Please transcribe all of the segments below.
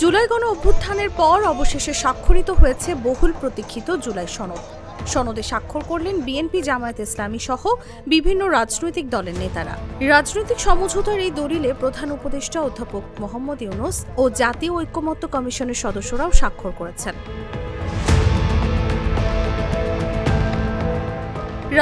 জুলাই গণ অভ্যুত্থানের পর অবশেষে স্বাক্ষরিত হয়েছে বহুল প্রতীক্ষিত জুলাই সনদ। সনদে স্বাক্ষর করলেন বিএনপি, জামায়াত ইসলামী সহ বিভিন্ন রাজনৈতিক দলের নেতারা। রাজনৈতিক সমঝোতার এই দলিলে প্রধান উপদেষ্টা অধ্যাপক মোহাম্মদ ইউনুস ও জাতীয় ঐক্যমত্য কমিশনের সদস্যরাও স্বাক্ষর করেছেন।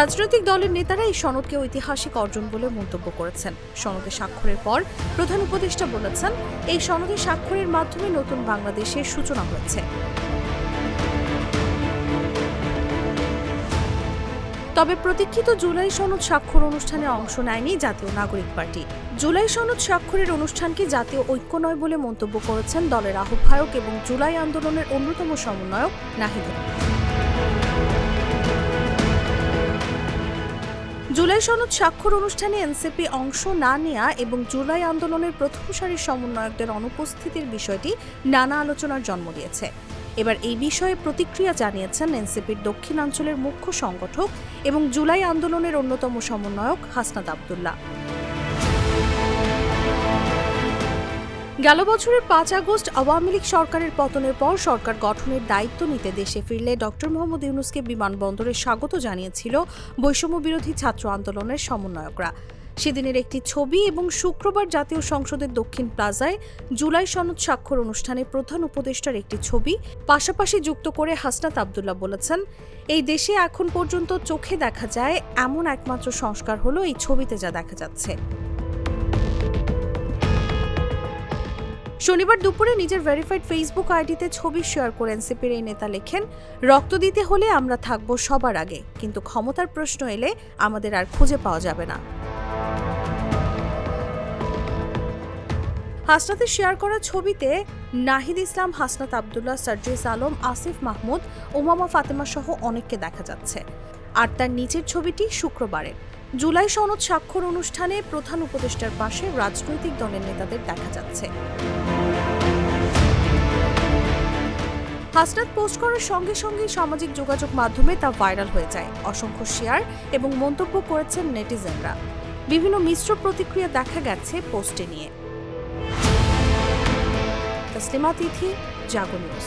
রাজনৈতিক দলের নেতারা এই সনদকে ঐতিহাসিক অর্জন বলে মন্তব্য করেছেন। সনদে স্বাক্ষরের পর প্রধান উপদেষ্টা বলেছেন, এই সনদে স্বাক্ষরের মাধ্যমে নতুন বাংলাদেশের সূচনা হয়েছে। তবে প্রতীক্ষিত জুলাই সনদ স্বাক্ষর অনুষ্ঠানে অংশ নেয়নি জাতীয় নাগরিক পার্টি। জুলাই সনদ স্বাক্ষরের অনুষ্ঠানকে জাতীয় ঐক্য নয় বলে মন্তব্য করেছেন দলের আহ্বায়ক এবং জুলাই আন্দোলনের অন্যতম সমন্বয়ক নাহিদুল জুলাই সনদ স্বাক্ষর অনুষ্ঠানে এনসিপি অংশ না নেয়া এবং জুলাই আন্দোলনের প্রথম সারির সমন্বয়কদের অনুপস্থিতির বিষয়টি নানা আলোচনার জন্ম দিয়েছে। এবার এই বিষয়ে প্রতিক্রিয়া জানিয়েছেন এনসিপির দক্ষিণাঞ্চলের মুখ্য সংগঠক এবং জুলাই আন্দোলনের অন্যতম সমন্বয়ক হাসনাত আবদুল্লাহ। গেল বছরের পাঁচ আগস্ট আওয়ামী লীগ সরকারের পতনের পর সরকার গঠনের দায়িত্ব নিতে দেশে ফিরলে ডক্টর মোহাম্মদ ইউনুসকে বিমানবন্দরে স্বাগত জানিয়েছিল বৈষম্য বিরোধী ছাত্র আন্দোলনের সমন্বয়করা। সেদিনের একটি ছবি এবং শুক্রবার জাতীয় সংসদের দক্ষিণ প্লাজায় জুলাই সনদ স্বাক্ষর অনুষ্ঠানে প্রধান উপদেষ্টার একটি ছবি, পাশাপাশি যুক্ত করে হাসনাত আবদুল্লাহ বলেছেন, এই দেশে এখন পর্যন্ত চোখে দেখা যায় এমন একমাত্র সংস্কার হলো এই ছবিতে যা দেখা যাচ্ছে। শনিবার দুপুরে নিজের ভেরিফাইড ফেসবুক আইডিতে ছবি শেয়ার করে এনসিপির এই নেতা লেখেন, রক্ত দিতে হলে আমরা থাকব সবার আগে, কিন্তু ক্ষমতার প্রশ্ন এলে আমাদের আর খুঁজে পাওয়া যাবে না। হাসনাতের শেয়ার করা ছবিতে নাহিদ ইসলাম, হাসনাত আবদুল্লাহ, সার্জিস আলম, আসিফ মাহমুদ ওমামা ফাতেমা সহ অনেককে দেখা যাচ্ছে। আর তার নিচের ছবিটি শুক্রবারের জুলাই সনদ স্বাক্ষর অনুষ্ঠানে প্রধান উপদেষ্টার পাশে রাজনৈতিক দলের নেতাদের দেখা যাচ্ছে। হাসনাত পোস্ট করার সঙ্গে সঙ্গে সামাজিক যোগাযোগ মাধ্যমে তা ভাইরাল হয়ে যায়। অসংখ্য শেয়ার এবং মন্তব্য করেছেন নেটিজেনরা। বিভিন্ন মিশ্র প্রতিক্রিয়া দেখা গেছে পোস্টে নিয়ে। তসলিমা তিথি, জাগো নিউজ।